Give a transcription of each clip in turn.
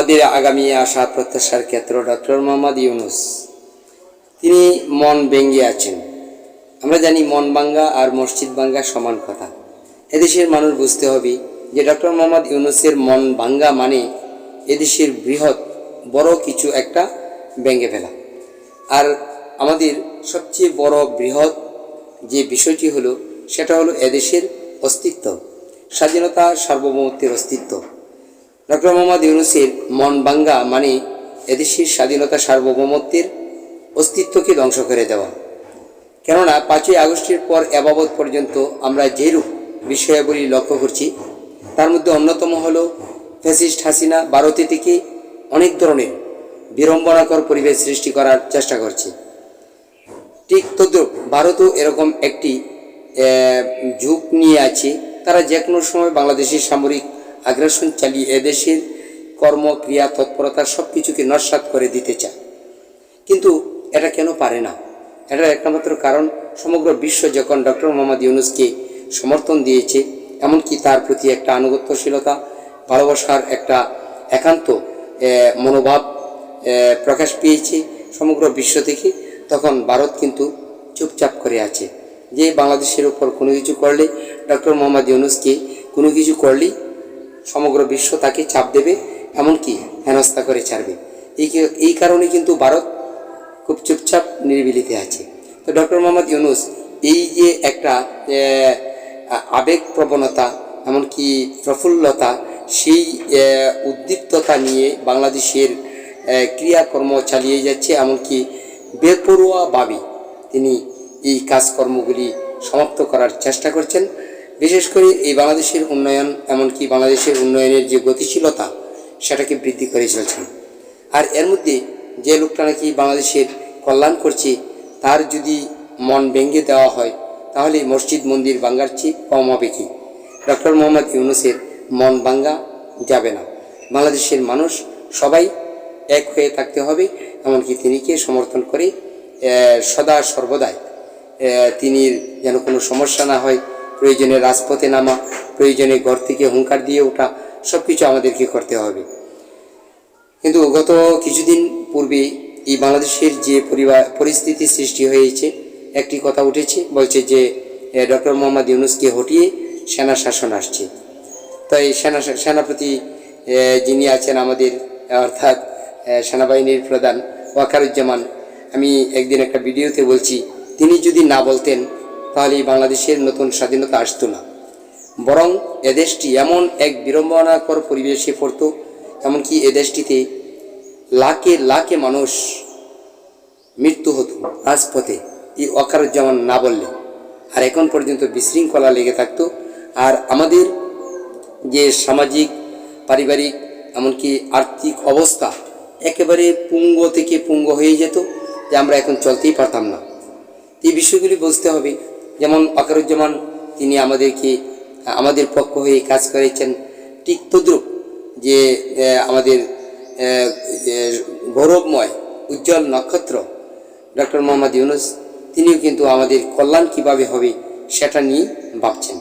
আমাদের আগামী আশা প্রত্যাশার ক্ষেত্র ডক্টর মোহাম্মদ ইউনুস। তিনি মন ব্যঙ্গে আছেন। আমরা জানি মন বাঙ্গা আর মসজিদ বাঙ্গা সমান কথা। এদেশের মানুষ বুঝতে হবে যে ডক্টর মোহাম্মদ ইউনুসের মন বাঙ্গা মানে এদেশের বৃহৎ, বড় কিছু একটা ব্যঙ্গে ফেলা। আর আমাদের সবচেয়ে বড় বৃহৎ যে বিষয়টি হলো, সেটা হলো এদেশের অস্তিত্ব। স্বাধীনতা সার্বভৌমত্বের অস্তিত্ব। ডক্টর মোহাম্মদ ইউনুসের মন বাঙ্গা মানে এদেশের স্বাধীনতা সার্বভৌমত্বের অস্তিত্বকে ধ্বংস করে দেওয়া। কেননা পাঁচই আগস্টের পর এবাবৎ পর্যন্ত আমরা যেরূপ বিষয়াবলী লক্ষ্য করছি, তার মধ্যে অন্যতম হল ফ্যাসিস্ট হাসিনা ভারতে থেকে অনেক ধরনের বিড়ম্বনাকর পরিবেশ সৃষ্টি করার চেষ্টা করছে। ঠিক তদ্রুপ ভারতও এরকম একটি ঝুঁক নিয়ে আছে। তারা যে কোনো সময় বাংলাদেশের সামরিক আগ্রাসন চালিয়ে এদেশের কর্মক্রিয়া তৎপরতা সব কিছুকে নস্বাত করে দিতে চায়। কিন্তু এটা কেন পারে না? এটার একমাত্র কারণ সমগ্র বিশ্ব যখন ডক্টর মোহাম্মদ ইউনুসকে সমর্থন দিয়েছে, এমনকি তার প্রতি একটা আনুগত্যশীলতা, ভালোবাসার একটা একান্ত মনোভাব প্রকাশ পেয়েছে সমগ্র বিশ্ব থেকে, তখন ভারত কিন্তু চুপচাপ করে আছে। যে বাংলাদেশের উপর কোনো কিছু করলে, ডক্টর মোহাম্মদ ইউনুসকে কোনো কিছু করলেই সমগ্র বিশ্ব তাকে চাপ দেবে, এমনকি হেনস্থা করে ছাড়বে। এই এই কারণে কিন্তু ভারত খুব চুপচাপ নিরিবিলিতে আছে। তো ডক্টর মোহাম্মদ ইউনুস, এই যে একটা আবেগ প্রবণতা, এমনকি প্রফুল্লতা, সেই উদ্দীপ্ততা নিয়ে বাংলাদেশের ক্রিয়াকর্ম চালিয়ে যাচ্ছে, এমনকি বেপরোয়াভাবে তিনি এই কাজকর্মগুলি সমাপ্ত করার চেষ্টা করছেন। বিশেষ করে এই বাংলাদেশের উন্নয়ন, এমনকি বাংলাদেশের উন্নয়নের যে গতিশীলতা, সেটাকে বৃদ্ধি করে চলছেন আর এর মধ্যে যে লোকটা নাকি বাংলাদেশের কল্যাণ করছে, তার যদি মন ভেঙে দেওয়া হয়, তাহলে মসজিদ মন্দির বাঙ্গার চেয়ে কম হবে কি? ডক্টর মোহাম্মদ ইউনুসের মন ভাঙ্গা যাবে না। বাংলাদেশের মানুষ সবাই এক হয়ে থাকতে হবে, এমনকি তিনিকে সমর্থন করে সদা সর্বদাই তিনি যেন কোনো সমস্যা না হয় প্রয়োজনে রাজপথে নামা, প্রয়োজনে ঘর থেকে হুঙ্কার দিয়ে ওঠা সব কিছু আমাদেরকে করতে হবে। কিন্তু গত কিছুদিন পূর্বে এই বাংলাদেশের যে পরিবার পরিস্থিতি সৃষ্টি হয়েছে, একটি কথা উঠেছে, বলছে যে ডক্টর মোহাম্মদ ইউনুসকে হটিয়ে সেনা শাসন আসছে। তাই সেনা সেনাপতি যিনি আছেন আমাদের, অর্থাৎ সেনাবাহিনীর প্রধান ওয়াকারুজ্জামান, আমি একদিন একটা ভিডিওতে বলছি, তিনি যদি না বলতেন তাহলে বাংলাদেশের নতুন স্বাধীনতা আসতো না। বরং এদেশটি এমন এক বিড়ম্বনাকর পরিবেশে পড়তো, এমনকি এদেশটিতে লাখে লাখে মানুষ মৃত্যু হতো রাজপথে, এই অকারুজ্জামান না বললে। আর এখন পর্যন্ত বিশৃঙ্খলা লেগে থাকতো, আর আমাদের যে সামাজিক, পারিবারিক, এমনকি আর্থিক অবস্থা একেবারে পুঙ্গ থেকে পুঙ্গ হয়ে যেত, যে আমরা এখন চলতেই পারতাম না। এই বিষয়গুলি বুঝতে হবে যেমন আকারুজ্জামান তিনি আমাদেরকে আমাদের পক্ষ হয়ে কাজ করেছেন ঠিক তদ্রুপ যে আমাদের গৌরবময় উজ্জ্বল নক্ষত্র ডক্টর মোহাম্মদ ইউনুস তিনিও কিন্তু আমাদের কল্যাণ কীভাবে হবে সেটা নিয়ে ভাবছেন।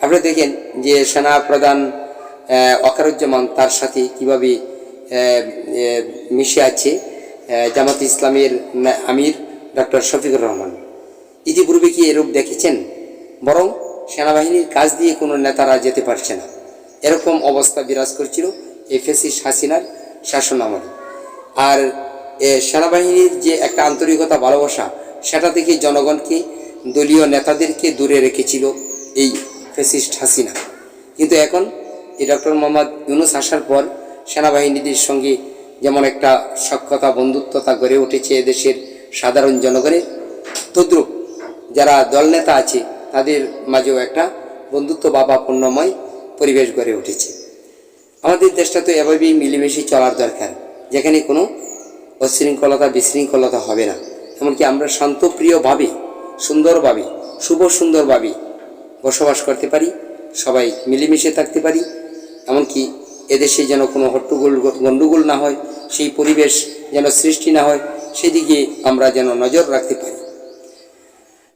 আপনারা দেখেন যে সেনা প্রধান আহ, ওয়াকারুজ্জামান তার সাথে কীভাবে মিশে আছে জামাত ইসলামের আমির ডক্টর শফিকুর রহমান। ইতিপূর্বে কি এরূপ দেখেছেন? বরং সেনাবাহিনীর কাজ দিয়ে কোনো নেতারা যেতে পারছে না। এরকম অবস্থা বিরাজ করছিল এই ফেসিস হাসিনার শাসন আমলে। আর সেনাবাহিনীর যে একটা আন্তরিকতা ভালোবাসা, সেটা থেকে জনগণকে, দলীয় নেতাদেরকে দূরে রেখেছিল এই ফেসিস্ট হাসিনা। কিন্তু এখন এই ডক্টর মোহাম্মদ ইউনুস আসার পর সেনাবাহিনীদের সঙ্গে যেমন একটা সক্ষতা বন্ধুত্বতা গড়ে উঠেছে এদেশের সাধারণ জনগণের, তদ্রুপ যারা দলনেতা আছে, তাদের মাঝেও একটা বন্ধুত্ব বাবা পূর্ণময় পরিবেশ গড়ে উঠেছে। আমাদের দেশটা তো এভাবেই মিলেমিশে চলার দরকার, যেখানে কোনো অশৃঙ্খলতা, বিশৃঙ্খলতা হবে না। এমনকি আমরা শান্তপ্রিয়ভাবে, সুন্দরভাবে, শুভ সুন্দরভাবে বসবাস করতে পারি, সবাই মিলেমিশে থাকতে পারি। এমনকি এদেশে যেন কোনো হট্টগোল, গণ্ডগোল না হয়, সেই পরিবেশ যেন সৃষ্টি না হয়, সেদিকে আমরা যেন নজর রাখতে পারি।